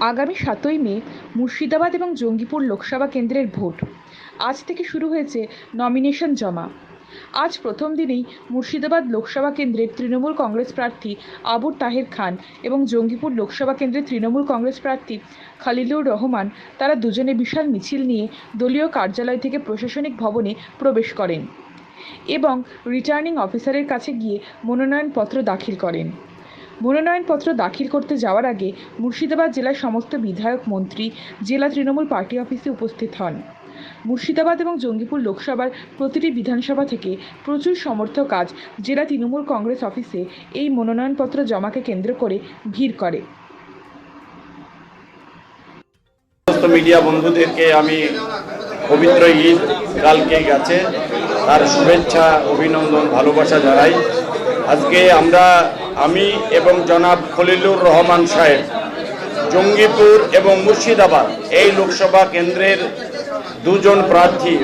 আগামী সাতই মে মুর্শিদাবাদ এবং জঙ্গিপুর লোকসভা কেন্দ্রের ভোট। আজ থেকে শুরু হয়েছে নমিনেশন জমা। আজ প্রথম দিনেই মুর্শিদাবাদ লোকসভা কেন্দ্রের তৃণমূল কংগ্রেস প্রার্থী আবুর তাহের খান এবং জঙ্গিপুর লোকসভা কেন্দ্রের তৃণমূল কংগ্রেস প্রার্থী খালিলুর রহমান তারা দুজনে বিশাল মিছিল নিয়ে দলীয় কার্যালয় থেকে প্রশাসনিক ভবনে প্রবেশ করেন এবং রিটার্নিং অফিসারের কাছে গিয়ে মনোনয়নপত্র দাখিল করেন। মনোনয়নপত্র দাখিল করতে যাওয়ার আগে মুর্শিদাবাদ জেলার সমস্ত বিধায়ক মন্ত্রী জেলা তৃণমূল পার্টি অফিসে উপস্থিত হন। মুর্শিদাবাদ এবং জঙ্গিপুর লোকসভার প্রতিটি বিধানসভা থেকে প্রচুর সমর্থক আজ জেলা তৃণমূল কংগ্রেস অফিসে এই মনোনয়নপত্র জমাকে কেন্দ্র করে ভিড় করে। মিডিয়া বন্ধুদেরকে আমি পবিত্র ঈদ কালকে গেছে। তার শুভেচ্ছা, অভিনন্দন, ভালোবাসা জানাই। আজকে আমরা আমি এবং জনাব খলিলুর রহমান সাহেব জঙ্গিপুর এবং মুর্শিদাবাদ এই লোকসভা কেন্দ্রের দুজন প্রার্থী,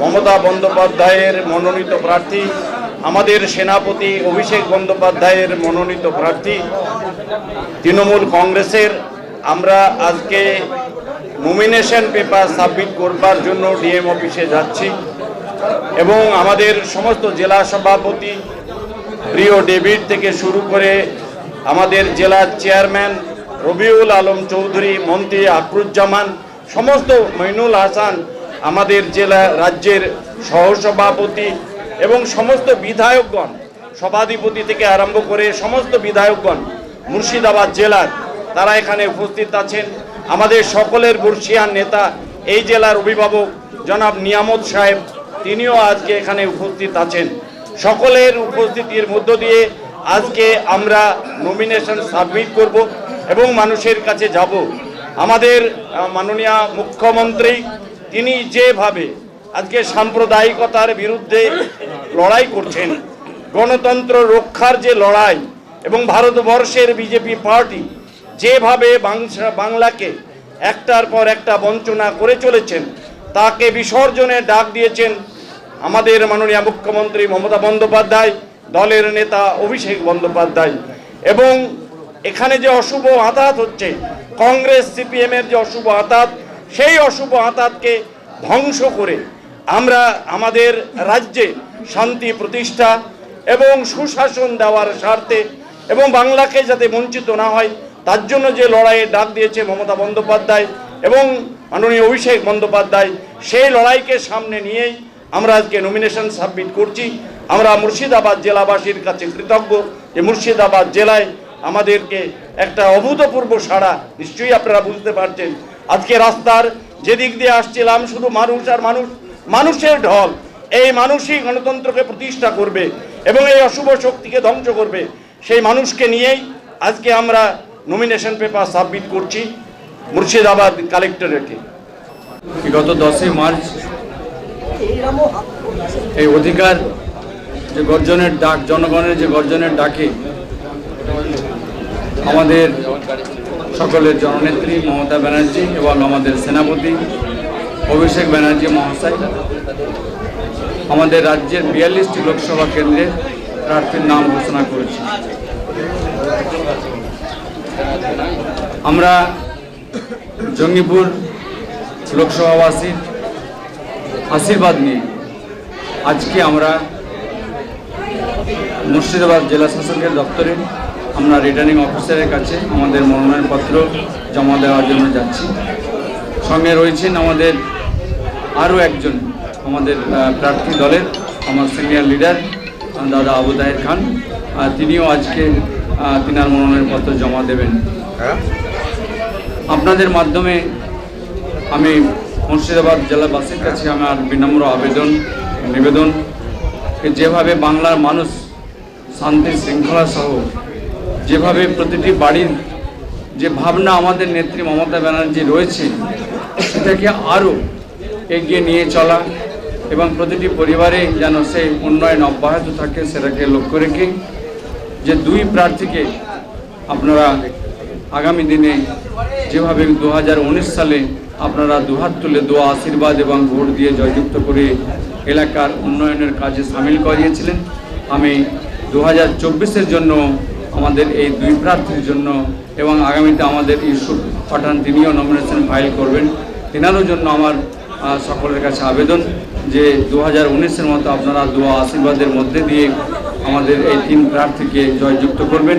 মমতা বন্দ্যোপাধ্যায়ের মনোনীত প্রার্থী, আমাদের সেনাপতি অভিষেক বন্দ্যোপাধ্যায়ের মনোনীত প্রার্থী, তৃণমূল কংগ্রেসের। আমরা আজকে নমিনেশন পেপার সাবমিট করবার জন্য ডিএম অফিসে যাচ্ছি এবং আমাদের সমস্ত জেলা সভাপতি প্রিয় ডেভিড থেকে শুরু করে আমাদের জেলার চেয়ারম্যান রবিউল আলম চৌধুরী, মন্ত্রী আকরুজ্জামান সমস্ত মইনুল হাসান আমাদের জেলা রাজ্যের সহসভাপতি এবং সমস্ত বিধায়কগণ, সভাধিপতি থেকে আরম্ভ করে সমস্ত বিধায়কগণ মুর্শিদাবাদ জেলার, তারা এখানে উপস্থিত আছেন। আমাদের সকলের বর্ষিয়ান নেতা, এই জেলার অভিভাবক জনাব নিয়ামত সাহেব, তিনিও আজকে এখানে উপস্থিত আছেন। সকলের উপস্থিতির মধ্য দিয়ে আজকে আমরা নমিনেশন সাবমিট করব এবং মানুষের কাছে যাব। আমাদের মাননীয় মুখ্যমন্ত্রী, তিনি যেভাবে আজকে সাম্প্রদায়িকতার বিরুদ্ধে লড়াই করছেন, গণতন্ত্র রক্ষার যে লড়াই এবং ভারতবর্ষের বিজেপি পার্টি যেভাবে বাংলাকে একটার পর একটা বঞ্চনা করে চলেছেন, তাকে বিসর্জনের ডাক দিয়েছেন আমাদের মাননীয় মুখ্যমন্ত্রী মমতা বন্দ্যোপাধ্যায়, দলের নেতা অভিষেক বন্দ্যোপাধ্যায়। এবং এখানে যে অশুভ আতাত হচ্ছে, কংগ্রেস সিপিএম এর যে অশুভ আতাত, সেই অশুভ আতাতকে ধ্বংস করে আমরা আমাদের রাজ্যে শান্তি প্রতিষ্ঠা এবং সুশাসন দেওয়ার স্বার্থে এবং বাংলাকে যাতে বঞ্চিত না হয়, তার জন্য যে লড়াইয়ের ডাক দিয়েছে মমতা বন্দ্যোপাধ্যায় এবং মাননীয় অভিষেক বন্দ্যোপাধ্যায়, সেই লড়াইকে সামনে নিয়েই আমরা আজকে নমিনেশন সাবমিট করছি। আমরা মুর্শিদাবাদ জেলাবাসীর কাছে কৃতজ্ঞ যে মুর্শিদাবাদ জেলায় আমাদেরকে একটা অভূতপূর্ব সাড়া নিশ্চয়ই আপনারা বুঝতে পারছেন। আজকে রাস্তার যেদিক দিয়ে আসছিলাম, শুধু মানুষ আর মানুষ, মানুষের ঢল। এই মানুষই গণতন্ত্রকে প্রতিষ্ঠা করবে এবং এই অশুভ শক্তিকে ধ্বংস করবে। সেই মানুষকে নিয়েই আজকে আমরা নমিনেশন পেপার সাবমিট করছি মুর্শিদাবাদ কালেক্টরেটে গত দশই মার্চ এই অধিকার যে গর্জনের ডাক, জনগণের যে গর্জনের ডাকে আমাদের সকলের জননেত্রী মমতা ব্যানার্জি এবং আমাদের সেনাপতি অভিষেক ব্যানার্জি মহাশয়, আমাদের রাজ্যের বিয়াল্লিশটি লোকসভা কেন্দ্রে প্রার্থীর নাম ঘোষণা করেছে। আমরা জঙ্গিপুর লোকসভাবাসীর আশীর্বাদ নিয়ে আজকে আমরা মুর্শিদাবাদ জেলা শাসকের দপ্তরে আমরা রিটার্নিং অফিসারের কাছে আমাদের মনোনয়নপত্র জমা দেওয়ার জন্য যাচ্ছি। সঙ্গে রয়েছেন আমাদের আরও একজন আমাদের প্রার্থী দলের আমার সিনিয়র লিডার দাদা আবু তাহের খান। আর তিনিও আজকে তিনার মনোনয়নপত্র জমা দেবেন। আপনাদের মাধ্যমে আমি মুর্শিদাবাদ জেলাবাসীর কাছে আমার বিনম্র আবেদন, নিবেদন যেভাবে বাংলার মানুষ শান্তি শৃঙ্খলা সহ যেভাবে প্রতিটি বাড়ির যে ভাবনা আমাদের নেত্রী মমতা ব্যানার্জি রয়েছে, সেটাকে আরও এগিয়ে নিয়ে চলা এবং প্রতিটি পরিবারে যেন সেই উন্নয়ন অব্যাহত থাকে, সেটাকে লক্ষ্য রেখে যে দুই প্রার্থীকে আপনারা আগামী দিনে যেভাবে দু হাজার উনিশ সালে আপনারা দুহাত তুলে দোয়া, আশীর্বাদ এবং ভোট দিয়ে জয়যুক্ত করে এলাকার উন্নয়নের কাজে সামিল করিয়েছিলেন আমি দু হাজার চব্বিশের জন্য আমাদের এই দুই প্রার্থীর জন্য এবং আগামীতে আমাদের ইউসুফ পাঠান, তিনিও নমিনেশন ফাইল করবেন। তেনারও জন্য আমার সকলের কাছে আবেদন যে দু হাজার উনিশের মতো আপনারা দোয়া, আশীর্বাদের মধ্যে দিয়ে আমাদের এই তিন প্রার্থীকে জয়যুক্ত করবেন।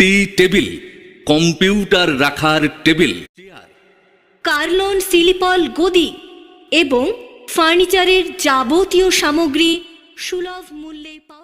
T table, computer রাখার টেবিল। কার্লন সিলিপল গদি এবং ফার্নিচারের যাবতীয় সামগ্রী সুলভ মূল্যে পাওয়া